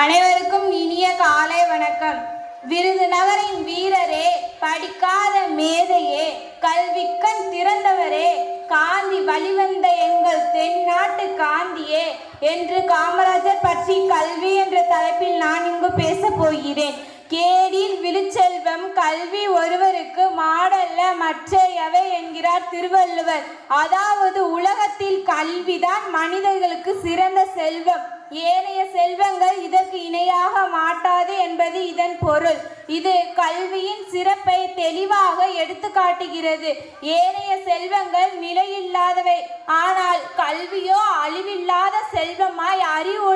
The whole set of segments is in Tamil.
அனைவருக்கும் இனிய காலை வணக்கம். விருதுநகரின் வீரரே படிக்காத மேதையே கல்விக்கண் திறந்தவரே காந்தி வழிவந்த எங்கள் தென்னாட்டு காந்தியே என்று காமராஜர் பற்றி கல்வி என்ற தலைப்பில் நான் இங்கு பேச போகிறேன். கேடில் விழுச்செல்வம் கல்வி ஒருவருக்கு மாடல்ல மற்ற எவை என்கிறார் திருவள்ளுவர். அதாவது உலகத்தில் கல்விதான் மனிதர்களுக்கு சிறந்த செல்வம். ஏனைய செல்வங்கள் இதற்கு இணையாக மாட்டாது என்பது இதன் பொருள். இது கல்வியின் சிறப்பை தெளிவாக எடுத்து காட்டுகிறது. ஏனைய செல்வங்கள் நிலையில்லாதவை. ஆனால் கல்வியோ அழிவில்லாத செல்வமாய் அறிவு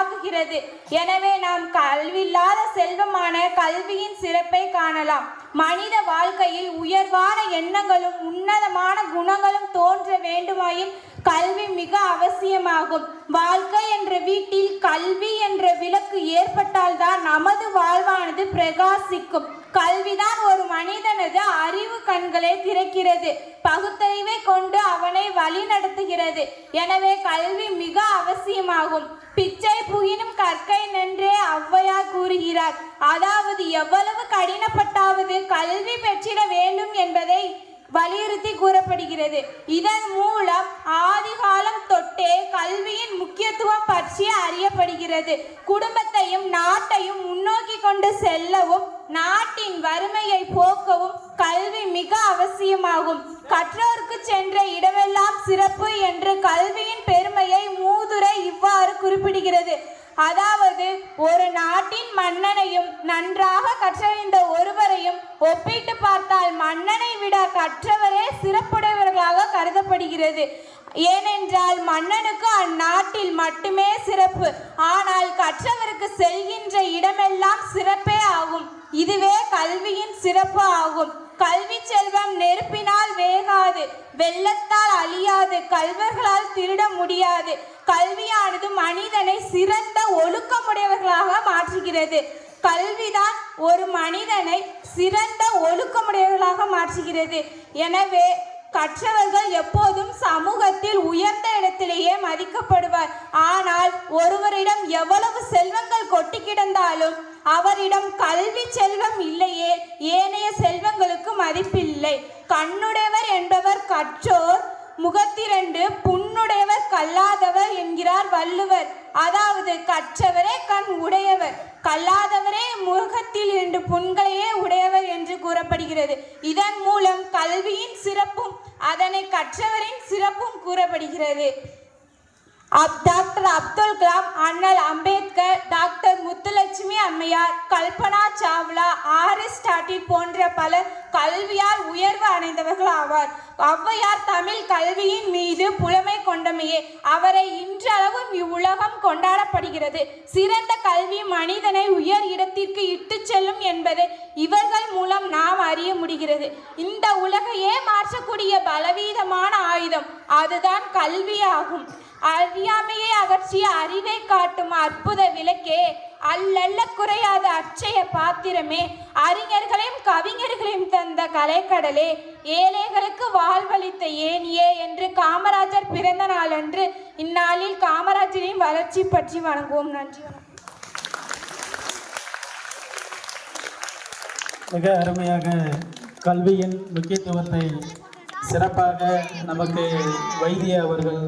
உண்டாக்குகிறது எனவே நாம் கல்வில்லாத செல்வமான கல்வியின் சிறப்பை காணலாம். மனித வாழ்க்கையில் உயர்வான எண்ணங்களும் உன்னதமான குணங்களும் தோன்ற வேண்டுமாயின் கல்வி மிக அவசியமாகும். வாழ்க்கை என்ற வீட்டில் கல்வி என்ற விளக்கு ஏற்பட்டால்தான் நமது வாழ்வானது பிரகாசிக்கும். கல்விதான் ஒரு மனிதனது அறிவு கண்களை திறக்கிறது. பகுத்தறிவை கொண்டு அவனை வழி நடத்துகிறது எனவே கல்வி மிக அவசியமாகும். பிச்சை புகினும் கற்கை நன்றே ஔவையார் கூறுகிறார். அதாவது எவ்வளவு கடினப்பட்டாவது கல்வி பெற்றிட வேண்டும் என்பதை வலியுறுத்தி கூறப்படுகிறது. இதன் மூலம் ஆதிகாலம் தொட்டே கல்வியின் முக்கியத்துவம் பற்றி அறியப்படுகிறது. குடும்பத்தையும் நாட்டையும் முன்னோக்கி கொண்டு செல்லவும் நாட்டின் வறுமையை போக்கவும் கல்வி மிக அவசியமாகும். கற்றோருக்கு சென்ற இடமெல்லாம் சிறப்பு என்று கல்வியின் குறிப்பிடுகிறது அதாவது ஒரு நாட்டின் மன்னனையும் நன்றாக கற்றறிந்த ஒருவரையும் ஒப்பிட்டு பார்த்தால் மன்னனை விட கற்றவரே சிறப்புடையவர்களாக கருதப்படுகிறது. ஏனென்றால் மன்னனுக்கு அந்நாட்டில் மட்டுமே சிறப்பு. ஆனால் கற்றவருக்கு செல்கின்ற இடமெல்லாம் சிறப்பே ஆகும். இதுவே கல்வியின் சிறப்பு ஆகும். கல்வி செல்வம் நெருப்பினால் வேகாது வெள்ளத்தால் அழியாது கல்வர்களால் திருட முடியாது. கல்வியானது மனிதனை சிறந்த ஒழுக்கமுடையவர்களாக மாற்றுகிறது. கல்விதான் ஒரு மனிதனை சிறந்த ஒழுக்கமுடையவர்களாக மாற்றுகிறது. எனவே கற்றவர்கள் எப்போதும் சமூகத்தில் உயர்ந்த இடத்திலேயே மதிக்கப்படுவார். ஆனால் ஒருவரிடம் எவ்வளவு செ இருந்தாலும் அவரிடம் கல்வி செல்வம் இல்லையே ஏனைய செல்வங்களுக்கு மதிப்பில்லை. கண்ணுடையவர் என்பவர் கற்றோர் முகத்திரண்டு புண்ணுடையவர் கல்லாதவர் என்கிறார் வள்ளுவர். அதாவது கற்றவரே கண் உடையவர் கல்லாதவரே முகத்தில் இரண்டு புண்களையே உடையவர் என்று கூறப்படுகிறது. இதன் மூலம் கல்வியின் சிறப்பும் அதனை கற்றவரின் சிறப்பும் கூறப்படுகிறது. டாக்டர் அப்துல் கலாம் அண்ணல் அம்பேத்கர் டாக்டர் முத்துலட்சுமி அம்மையார் கல்பனா சாவ்லா ஆர்எஸ் டாட்டில் போன்ற பல கல்வியால் உயர்வு அடைந்தவர்கள் ஆவார். ஔவையார் தமிழ் கல்வியின் மீது புலமை கொண்டமையே அவரை இன்றளவும் இவ்வுலகம் கொண்டாடப்படுகிறது. சிறந்த கல்வி மனிதனை உயர் இடத்திற்கு இட்டு செல்லும் என்பதை இவர்கள் மூலம் நாம் அறிய முடிகிறது. இந்த உலகையே மாற்றக்கூடிய பலவீதமான ஆயுதம் அதுதான் கல்வியாகும். அறியாமையை அகற்றிய அறிவை காட்டும் அற்புத விளக்கே அல்லல்ல குறையாத அச்சய பாத்திரமே அறிஞர்களையும் கவிஞர்களையும் தந்த கலைக்கடலே ஏழைகளுக்கு வாழ்வளித்த ஏனியே என்று காமராஜர் பிறந்த நாளன்று இந்நாளில் காமராஜரின் வளர்ச்சி பற்றி வணங்குவோம். நன்றி. மிக அருமையாக கல்வியின் முக்கியத்துவத்தை சிறப்பாக நமக்கு வைத்திய அவர்கள்